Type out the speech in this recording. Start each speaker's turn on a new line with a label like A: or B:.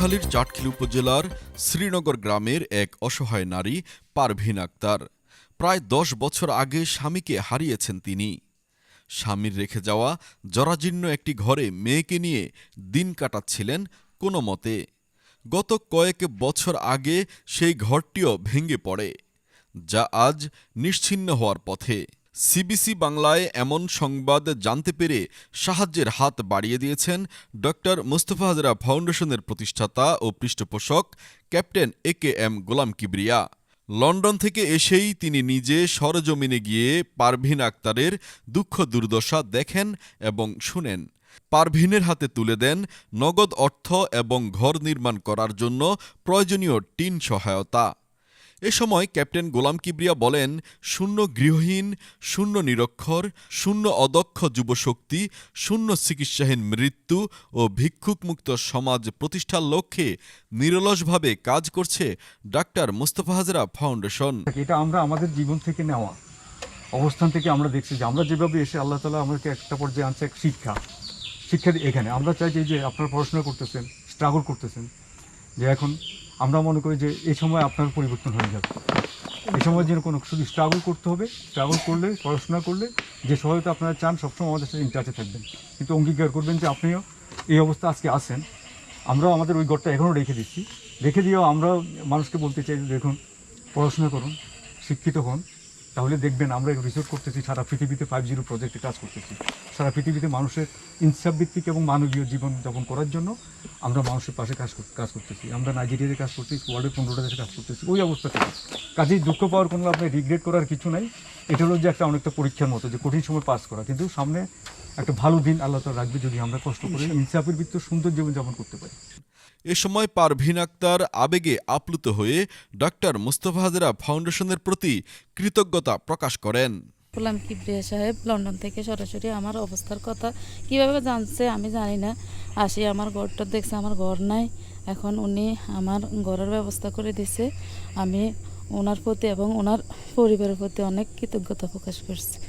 A: নোয়াখালীর চাটখিল উপজেলার শ্রীনগর গ্রামের এক অসহায় নারী, পারভিন আক্তার। প্রায় দশ বছর আগে স্বামীকে হারিয়েছেন তিনি। স্বামীর রেখে যাওয়া জরাজীর্ণ একটি ঘরে মেয়েকে নিয়ে দিন কাটাচ্ছিলেন কোনো মতে। গত কয়েক বছর আগে সেই ঘরটিও ভেঙে পড়ে, যা আজ নিশ্চিন্ন হওয়ার পথে। সিবিসি বাংলায় এমন সংবাদ জানতে পেরে সাহায্যের হাত বাড়িয়ে দিয়েছেন ডক্টর মুস্তফা হাজরা ফাউন্ডেশনের প্রতিষ্ঠাতা ও পৃষ্ঠপোষক captain A K M Golam Kibria. London থেকে এসেই তিনি নিজে সরজমিনে গিয়ে পারভিন আক্তারের দুঃখ দুর্দশা দেখেন এবং শুনেন। পারভিনের হাতে তুলে দেন নগদ অর্থ এবং ঘর নির্মাণ করার জন্য প্রয়োজনীয় টিন সহায়তা। এ সময় ক্যাপ্টেন গোলাম কিবরিয়া বলেন, শূন্য গৃহহীন, শূন্য নিরক্ষর, শূন্য অদক্ষ যুবশক্তি, শূন্য চিকিৎসাহীন মৃত্যু ও ভিক্ষুকমুক্ত সমাজ প্রতিষ্ঠার লক্ষ্যে নিরলসভাবে কাজ করছে ডাক্তার মুস্তফা হাজরা ফাউন্ডেশন।
B: এটা আমরা আমাদের জীবন থেকে নেওয়া। অবস্থান থেকে আমরা দেখছি যে আমরা যেভাবে এসে আল্লাহ তালা আমাদেরকে একটা পর্যায়ে আনছে এক শিক্ষা। শিক্ষা এখানে। আমরা চাই যে- যে আপনারা পড়াশোনা করতেছেন স্ট্রাগল করতেছেন, যে এখন আমরা মনে করি যে এই সময় আপনার পরিবর্তন হয়ে যাবে। এই সময় যেন কোনো শুধু স্ট্রাগল করতে হবে স্ট্রাগল করলে, পড়াশোনা করলে, যে সহায়তা আপনারা চান, সবসময় আমাদের সাথে ইনটাচে থাকবেন। কিন্তু অঙ্গীকার করবেন যে আপনিও এই অবস্থা আজকে আসেন আমরাও আমাদের ওই ঘরটা এখনও রেখে দিচ্ছি। রেখে দিয়েও আমরা মানুষকে বলতে চাই, দেখুন, পড়াশোনা করুন, শিক্ষিত হন। তাহলে দেখবেন আমরা রিসার্চ করতেছি সারা পৃথিবীতে ফাইভ জিরো প্রজেক্টে কাজ করতেছি। সারা পৃথিবীতে মানুষের ইনসাফ ভিত্তিক এবং মানবীয় জীবন যাপন করার জন্য আমরা মানুষের পাশে কাজ কাজ করতেছি। আমরা নাইজেরিয়াতে কাজ করতেছি ওয়ার্ল্ডের পনেরোটা দেশে কাজ করতেছি। ওই অবস্থা থেকে কাজেই দুঃখ পাওয়ার কোনো আপনার রিগ্রেট করার কিছু নাই। এটা হলো যে একটা অনেকটা পরীক্ষার মতো যে কঠিন সময় পাস করা। কিন্তু সামনে একটা ভালো দিন আল্লাহ তালা রাখবে যদি আমরা কষ্ট করে ইনসাফের ভিত্তিতে সুন্দর জীবন যাপন করতে পারি।
A: এ সময় পারভিন আক্তার আবেগে আপ্লুত হয়ে ডাক্তার মুস্তফা হাজরা ফাউন্ডেশনের প্রতি কৃতজ্ঞতা প্রকাশ করেন।
C: গোলাম কিবরিয়া সাহেব, লন্ডন থেকে সরাসরি আমার অবস্থার কথা কীভাবে জানছে আমি জানি না। আসি, আমার ঘরটা দেখছে, আমার ঘর নাই। এখন উনি আমার ঘরের ব্যবস্থা করে দিছে। আমি ওনার প্রতি এবং ওনার পরিবারের প্রতি অনেক কৃতজ্ঞতা প্রকাশ করছি।